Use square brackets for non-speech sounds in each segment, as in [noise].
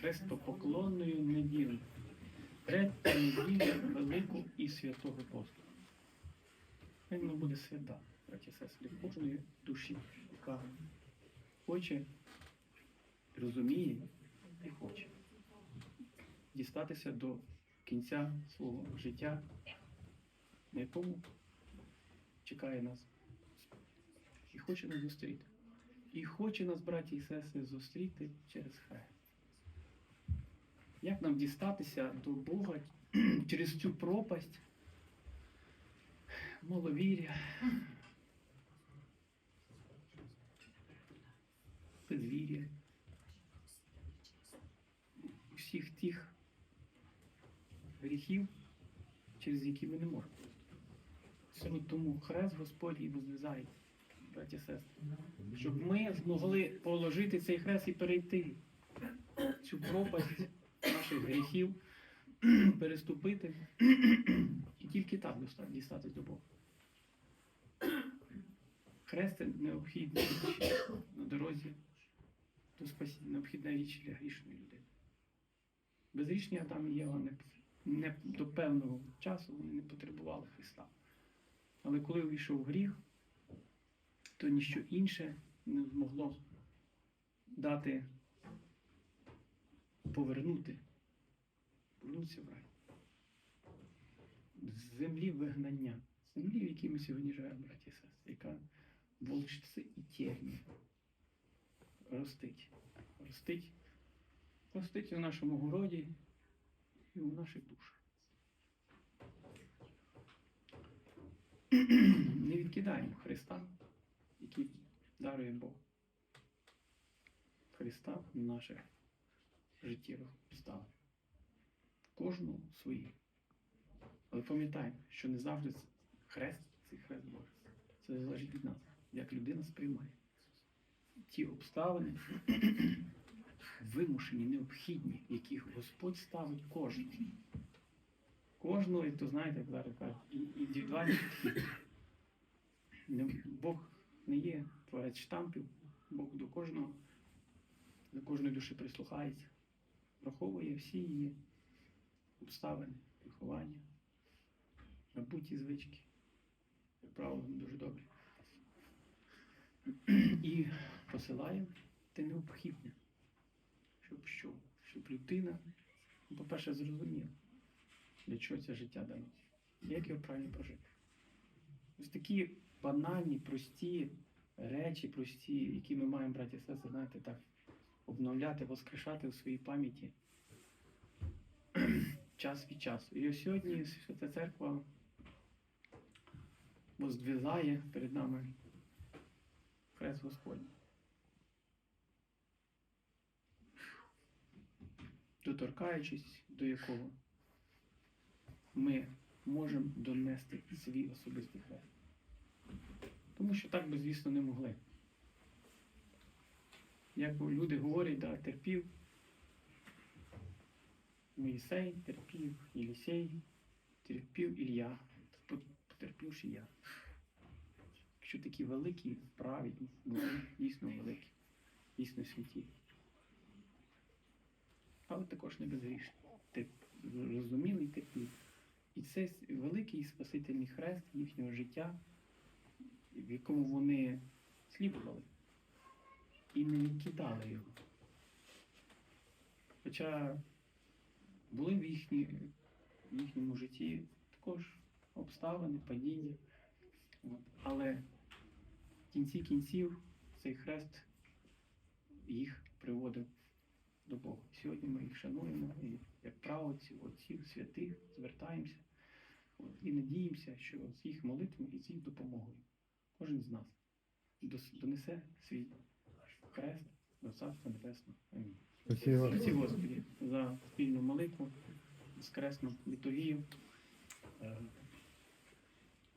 хрестопоклонною неділею, третя неділя Великого і Святого Посту. Хай воно буде свята, браті сестри, кожної душі, яка хоче, розуміє і хоче дістатися до кінця свого життя, на якому чекає нас і хоче нас зустріти. І хоче нас, браті і сестри, зустріти через хрест. Як нам дістатися до Бога [clears throat] через цю пропасть маловір'я, безвір'я, всіх тих гріхів, через які ми не можемо. Саме тому хрест Господь і возвизає, браті сестри, щоб ми змогли положити цей хрест і перейти цю пропасть наших гріхів, переступити і тільки так дістатись до Бога. Хрест необхідна річ на дорозі до спасіння, необхідна річ для грішної людини. Безрічні Адам і Єва не, не до певного часу вони не потребували Христа. Але коли увійшов гріх, то ніщо інше не змогло дати повернути, повернутися в рай. З землі вигнання, землі, в якій ми сьогодні живемо, браті і сестри, яка волчці і терні ростить. Ростить. Ростить у нашому городі і у наших душах. [clears throat] Не відкидаємо Христа, який дарує Бог. Христа в наших життєвих обставин. Кожну свої. Але пам'ятаємо, що не завжди хрест це хрест Божий. Це залежить від нас, як людина сприймає. Ті обставини [clears throat] вимушені, необхідні, яких Господь ставить кожного. Кожного, і то знаєте, як зараз кажуть, індивідуальний підхід. Бог не є творець штампів, Бог до кожного, до кожної душі прислухається, враховує всі її обставини, виховання, набуті звички. Як правило, дуже добрі. [clears throat] І посилає те необхідне, щоб що? Щоб людина, ну, по-перше, зрозуміла, для чого це життя дано, як його правильно прожити. Ось такі банальні, прості речі, прості, які ми маємо, браті і знаєте, так, обновляти, воскрешати в своїй пам'яті час від часу. І ось сьогодні Свята Церква воздвізає перед нами хрест Господній. Доторкаючись до якого ми можемо донести свій особистий хрест. Тому що так би, звісно, не могли. Як люди говорять, да, терпів Моїсей, терпів Єлісей, терпів Ілля, потерпівши я. Якщо такі великі, праведні, дійсно великі, дійсно святі. Але також не безгрішні. Розумілий терпів. І це великий спасительний хрест їхнього життя, в якому вони слідували і не відкидали його. Хоча були в, їхні, в їхньому житті також обставини, падіння. От. Але в кінці кінців цей хрест їх приводив до Бога. Сьогодні ми їх шануємо і як правоців, отців, святих звертаємося от, і надіємося, що з їх молитвами і з їх допомогою кожен з нас донесе свій хрест до Царства Небесного. Амінь. Спасибо. Спасибо, Господи, за спільну молитву, воскресну літургію. Е,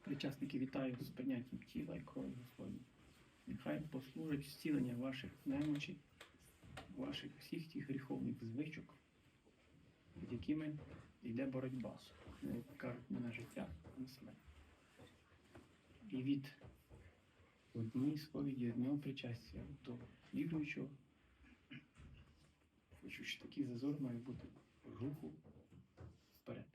Причасники вітаю з прийняттям тіла і крові Господні. Нехай послужить зцілення ваших немочей, ваших всіх тих гріховних звичок, з якими йде боротьба, кажуть, не на життя, на смерть. І від одної сповіді, одного причастя до віруючого. Хочу, що такий зазор має бути руху вперед.